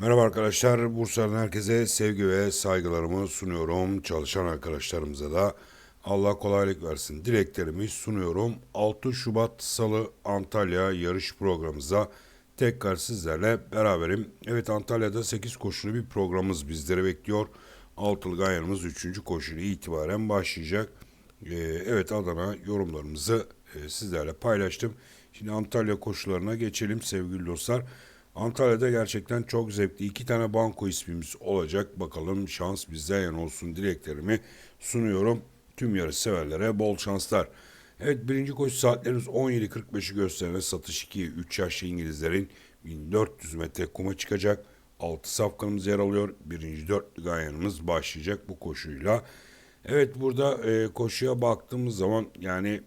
Merhaba arkadaşlar. Bursa'dan herkese sevgi ve saygılarımı sunuyorum. Çalışan arkadaşlarımıza da Allah kolaylık versin. Dileklerimi sunuyorum. 6 Şubat Salı Antalya yarış programımıza tekrar sizlerle beraberim. Evet Antalya'da 8 koşulu bir programımız bizleri bekliyor. Altılı Ganyanımız 3. koşulu itibaren başlayacak. Ee, evet Adana yorumlarımızı e, sizlerle paylaştım. Şimdi Antalya koşularına geçelim sevgili dostlar. Antalya'da gerçekten çok zevkli. iki tane banko ismimiz olacak. Bakalım şans bizden yana olsun dileklerimi sunuyorum. Tüm yarış severlere bol şanslar. Evet birinci koşu saatlerimiz 17.45'i gösteren satış 2 3 yaşlı İngilizlerin 1400 metre kuma çıkacak. 6 safkanımız yer alıyor. Birinci dörtlü ganyanımız başlayacak bu koşuyla. Evet burada e, koşuya baktığımız zaman yani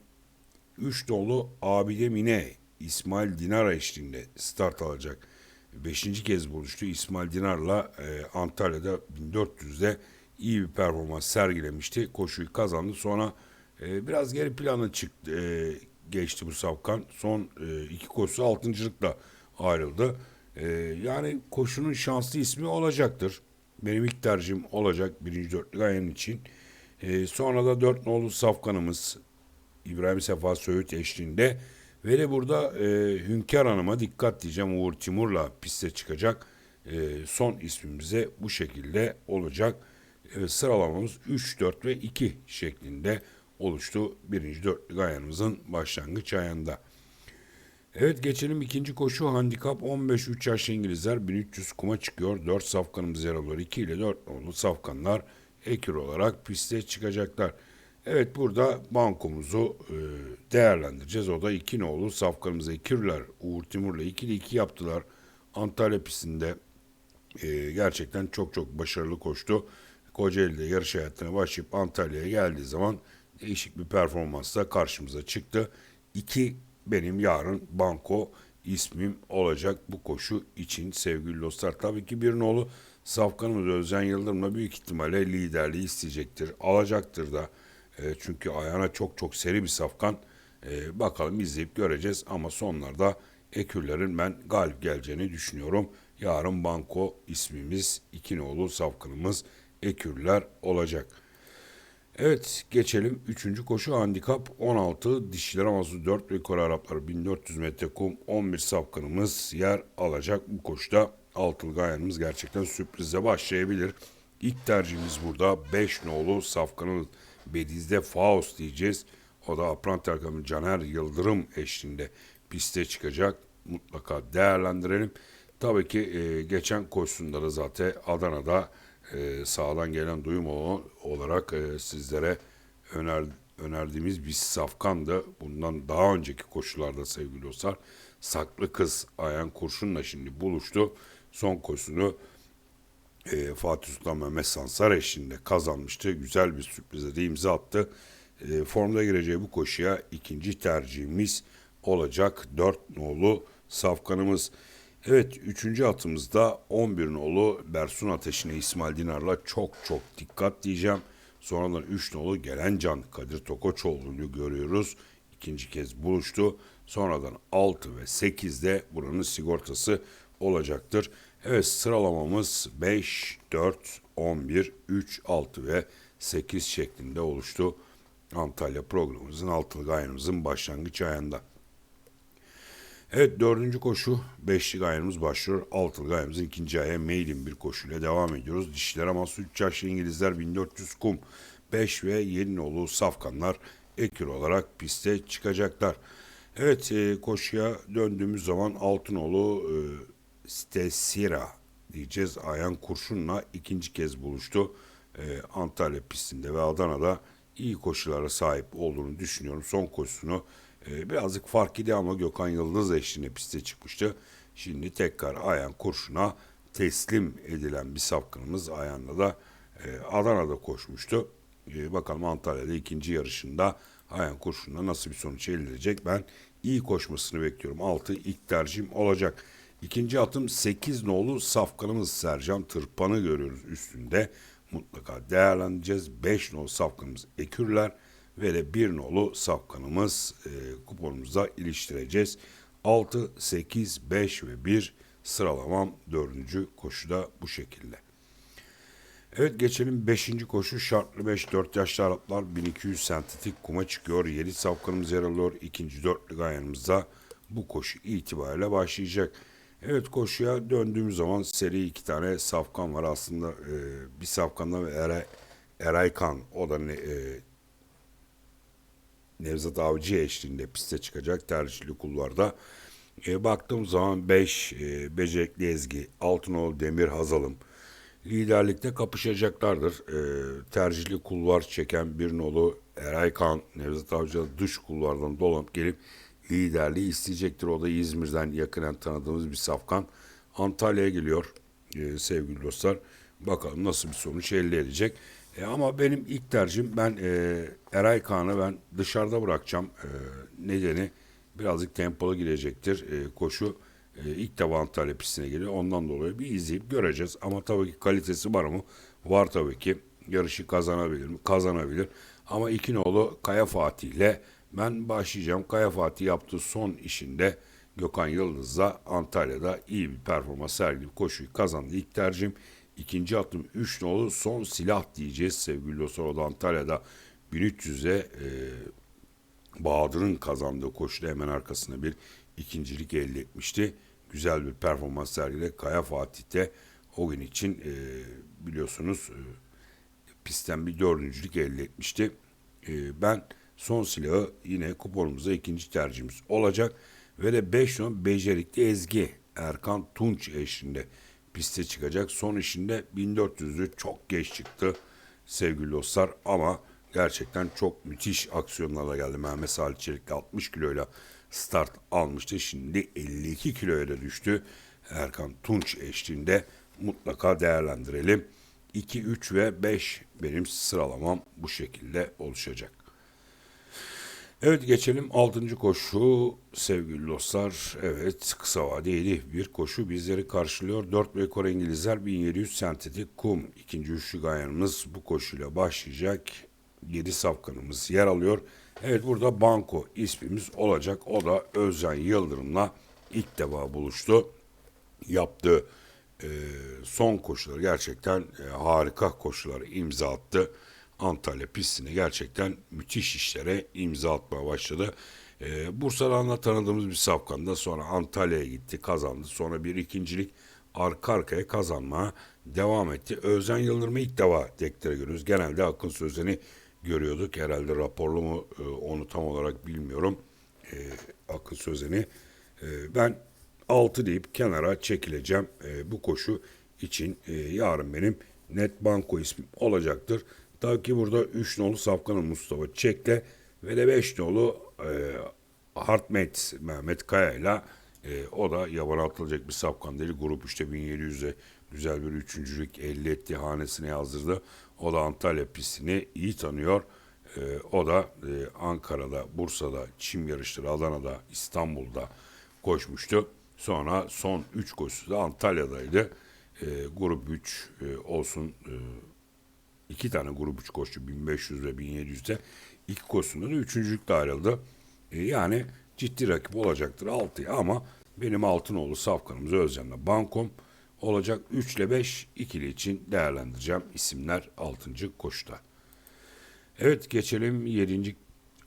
3 dolu Abide Mine İsmail Dinar eşliğinde start alacak. Beşinci kez buluştu. İsmail Dinar'la e, Antalya'da 1400'de iyi bir performans sergilemişti. Koşuyu kazandı. Sonra e, biraz geri plana çıktı. E, geçti bu Savkan. Son e, iki koşusu altıncılıkla ayrıldı. E, yani koşunun şanslı ismi olacaktır. Benim ilk tercihim olacak birinci dörtlü gayen için. E, sonra da dört nolu Safkan'ımız İbrahim Sefa Söğüt eşliğinde ve burada e, Hünkar Hanım'a dikkat diyeceğim. Uğur Timur'la piste çıkacak. E, son ismimize bu şekilde olacak. E, sıralamamız 3, 4 ve 2 şeklinde oluştu. Birinci dörtlü gayanımızın başlangıç ayında. Evet geçelim ikinci koşu handikap 15 3 yaşlı İngilizler 1300 kuma çıkıyor. 4 safkanımız yer alıyor. 2 ile 4 nolu safkanlar ekür olarak piste çıkacaklar. Evet burada bankomuzu e, değerlendireceğiz. O da iki nolu safkanımıza ekürler. Uğur Timur'la 2'li 2 yaptılar. Antalya pistinde e, gerçekten çok çok başarılı koştu. Kocaeli'de yarış hayatına başlayıp Antalya'ya geldiği zaman değişik bir performansla karşımıza çıktı. İki benim yarın banko ismim olacak bu koşu için sevgili dostlar. Tabii ki bir nolu Safkanımız Özcan Yıldırım'la büyük ihtimalle liderliği isteyecektir. Alacaktır da. E, çünkü ayağına çok çok seri bir safkan. E, bakalım izleyip göreceğiz ama sonlarda Ekürlerin ben galip geleceğini düşünüyorum. Yarın Banko ismimiz iki nolu safkanımız Ekürler olacak. Evet geçelim. Üçüncü koşu handikap 16. Dişiler aması 4 ve Kore Arapları 1400 metre kum 11 safkanımız yer alacak. Bu koşuda altılı gayanımız gerçekten sürprize başlayabilir. İlk tercihimiz burada 5 nolu safkanımız Bediz'de Faust diyeceğiz. O da Apprent Erkam'ın Caner Yıldırım eşliğinde piste çıkacak. Mutlaka değerlendirelim. Tabii ki e, geçen koşusunda da zaten Adana'da e, sağdan gelen duyum olarak e, sizlere öner, önerdiğimiz bir safkandı. Bundan daha önceki koşularda sevgili dostlar saklı kız Ayan Kurşun'la şimdi buluştu. Son koşusunu e, Fatih Sultan Mehmet Sansar eşliğinde kazanmıştı. Güzel bir sürprize de imza attı. E, formda gireceği bu koşuya ikinci tercihimiz olacak. 4 nolu safkanımız. Evet üçüncü atımızda 11 nolu Bersun Ateşine İsmail Dinar'la çok çok dikkat diyeceğim. Sonradan 3 nolu Gelencan Kadir Tokoçoğlu'nu görüyoruz. İkinci kez buluştu. Sonradan 6 ve 8'de buranın sigortası olacaktır. Evet sıralamamız 5, 4, 11, 3, 6 ve 8 şeklinde oluştu. Antalya programımızın altılı gayrımızın başlangıç ayında. Evet dördüncü koşu beşli gayrımız başlıyor. Altılı gayrımızın ikinci aya mailin bir koşuyla devam ediyoruz. Dişlere mahsus 3 yaşlı İngilizler 1400 kum 5 ve 7 nolu safkanlar ekür olarak piste çıkacaklar. Evet e, koşuya döndüğümüz zaman Altınoğlu e, Stesira diyeceğiz. Ayan Kurşun'la ikinci kez buluştu. E, Antalya pistinde ve Adana'da iyi koşulara sahip olduğunu düşünüyorum. Son koşusunu e, birazcık fark idi ama Gökhan Yıldız eşliğinde piste çıkmıştı. Şimdi tekrar Ayan Kurşun'a teslim edilen bir safkanımız Ayan'la da e, Adana'da koşmuştu. E, bakalım Antalya'da ikinci yarışında Ayan Kurşun'la nasıl bir sonuç elde edecek. Ben iyi koşmasını bekliyorum. 6 ilk tercihim olacak. İkinci atım 8 nolu safkanımız Sercan Tırpan'ı görüyoruz üstünde. Mutlaka değerlendireceğiz. 5 nolu safkanımız Ekürler ve de 1 nolu safkanımız e, kuponumuza iliştireceğiz. 6, 8, 5 ve 1 sıralamam dördüncü koşuda bu şekilde. Evet geçelim 5. koşu şartlı 5 4 yaşlı Araplar 1200 sentetik kuma çıkıyor. 7 safkanımız yer alıyor. İkinci dörtlü gayanımızda bu koşu itibariyle başlayacak. Evet koşuya döndüğümüz zaman seri iki tane safkan var. Aslında e, bir safkanla ve Eray, Eraykan o da ne, e, Nevzat Avcı eşliğinde piste çıkacak tercihli kulvarda. E, baktığım zaman 5 e, Becerikli Ezgi, Altınoğlu Demir Hazalım liderlikte kapışacaklardır. E, tercihli kulvar çeken bir nolu Eray Kan, Nevzat Avcı dış kulvardan dolanıp gelip liderliği isteyecektir. O da İzmir'den yakinen tanıdığımız bir safkan. Antalya'ya geliyor e, sevgili dostlar. Bakalım nasıl bir sonuç elde edecek. E, ama benim ilk tercihim ben e, Eray Kaan'ı ben dışarıda bırakacağım. E, nedeni birazcık tempolu gidecektir. E, koşu e, ilk defa Antalya pistine geliyor. Ondan dolayı bir izleyip göreceğiz. Ama tabii ki kalitesi var mı? Var tabii ki. Yarışı kazanabilir mi? Kazanabilir. Ama iki nolu Kaya Fatih ile ben başlayacağım. Kaya Fatih yaptığı son işinde Gökhan Yıldız'la Antalya'da iyi bir performans sergileyip koşuyu kazandı. İlk tercihim ikinci attım 3 nolu son silah diyeceğiz sevgili dostlar. Antalya'da 1300'e e, Bahadır'ın kazandığı koşuda hemen arkasında bir ikincilik elde etmişti. Güzel bir performans sergiledi. Kaya Fatih'te o gün için e, biliyorsunuz e, pistten bir dördüncülük elde etmişti. E, ben son silahı yine kuponumuzda ikinci tercihimiz olacak. Ve de 5 numara becerikli Ezgi Erkan Tunç eşliğinde piste çıkacak. Son işinde 1400'lü çok geç çıktı sevgili dostlar ama gerçekten çok müthiş aksiyonlarla geldi. Mehmet Salih Çelik de 60 kiloyla start almıştı. Şimdi 52 kiloya da düştü. Erkan Tunç eşliğinde mutlaka değerlendirelim. 2, 3 ve 5 benim sıralamam bu şekilde oluşacak. Evet geçelim 6. koşu sevgili dostlar. Evet kısa vadeli bir koşu bizleri karşılıyor. 4 rekor İngilizler 1700 sentetik kum. ikinci üçlü gayanımız bu koşuyla başlayacak. 7 safkanımız yer alıyor. Evet burada Banko ismimiz olacak. O da Özcan Yıldırım'la ilk defa buluştu. Yaptığı e, son koşuları gerçekten e, harika koşuları imza attı. Antalya pistine gerçekten müthiş işlere imza atmaya başladı. E, Bursa'dan da tanıdığımız bir safkanda sonra Antalya'ya gitti kazandı. Sonra bir ikincilik arka arkaya kazanmaya devam etti. Özcan Yıldırım'ı ilk defa tekrar görüyoruz. Genelde Akın Sözen'i görüyorduk. Herhalde raporlu mu e, onu tam olarak bilmiyorum. E, Akın Sözen'i. E, ben 6 deyip kenara çekileceğim. E, bu koşu için e, yarın benim net banko ismim olacaktır. Tabii ki burada 3 nolu Safkan'ın Mustafa Çek'le ve de 5 nolu e, Hartmet Mehmet Kaya'yla e, o da yabana atılacak bir Safkan değil. Grup 3'te 1700'e güzel bir üçüncülük elde etti. Hanesine yazdırdı. O da Antalya pistini iyi tanıyor. E, o da e, Ankara'da, Bursa'da, çim yarışları, Adana'da, İstanbul'da koşmuştu. Sonra son 3 koşusu da Antalya'daydı. E, grup 3 e, olsun e, iki tane grup 3 koştu 1500 ve 1700'de. İlk koşusunda da üçüncülükle ayrıldı. E, yani ciddi rakip olacaktır 6'ya ama benim Altınoğlu Safkan'ımız Özcan'la Bankom olacak 3 ile 5 ikili için değerlendireceğim isimler 6. koşuda. Evet geçelim 7.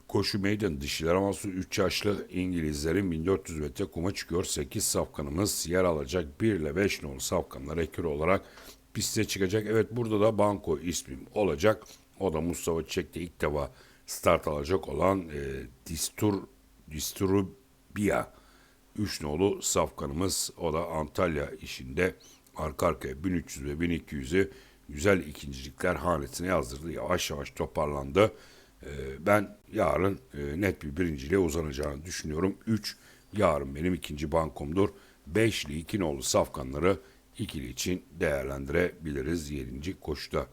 koşu meydan dişiler ama 3 yaşlı İngilizlerin 1400 metre kuma çıkıyor. 8 safkanımız yer alacak. 1 ile 5 nolu safkanlar ekür olarak piste çıkacak. Evet burada da Banko ismim olacak. O da Mustafa Çek'te ilk defa start alacak olan e, Distur Disturbia 3 nolu safkanımız. O da Antalya işinde arka arkaya 1300 ve 1200'ü güzel ikincilikler hanesine yazdırdı. Yavaş yavaş toparlandı. E, ben yarın e, net bir birinciliğe uzanacağını düşünüyorum. 3 yarın benim ikinci bankomdur. 5'li 2 nolu safkanları ikili için değerlendirebiliriz 7. koşuda.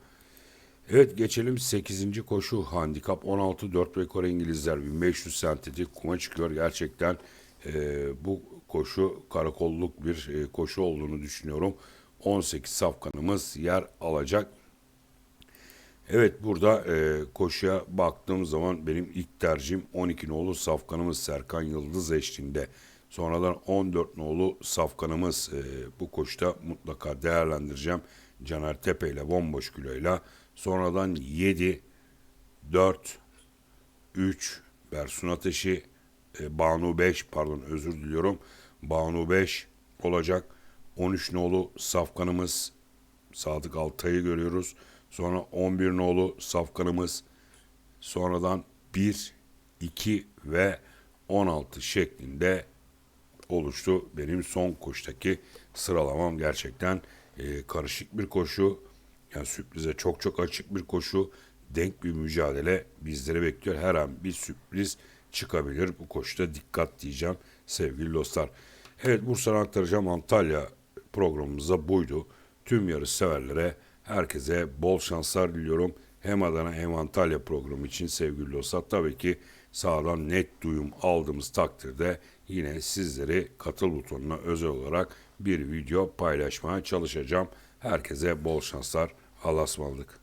Evet geçelim 8. koşu handikap 16 4 rekor İngilizler 1500 sentetik kuma çıkıyor. Gerçekten e, bu koşu karakolluk bir e, koşu olduğunu düşünüyorum. 18 safkanımız yer alacak. Evet burada e, koşuya baktığım zaman benim ilk tercihim 12 nolu safkanımız Serkan Yıldız eşliğinde Sonradan 14 nolu safkanımız e, bu koşta mutlaka değerlendireceğim. Caner Tepe ile bomboş kiloyla. Sonradan 7, 4, 3, Bersun Ateşi, e, Banu 5 pardon özür diliyorum. Banu 5 olacak. 13 nolu safkanımız Sadık Altay'ı görüyoruz. Sonra 11 nolu safkanımız sonradan 1, 2 ve 16 şeklinde oluştu. Benim son koştaki sıralamam gerçekten e, karışık bir koşu. Yani sürprize çok çok açık bir koşu. Denk bir mücadele bizleri bekliyor. Her an bir sürpriz çıkabilir. Bu koşuda dikkat diyeceğim sevgili dostlar. Evet Bursa'dan aktaracağım Antalya programımızda buydu. Tüm yarış severlere herkese bol şanslar diliyorum. Hem Adana hem Antalya programı için sevgili dostlar. Tabii ki sağdan net duyum aldığımız takdirde yine sizleri katıl butonuna özel olarak bir video paylaşmaya çalışacağım. Herkese bol şanslar. Allah'a ısmarladık.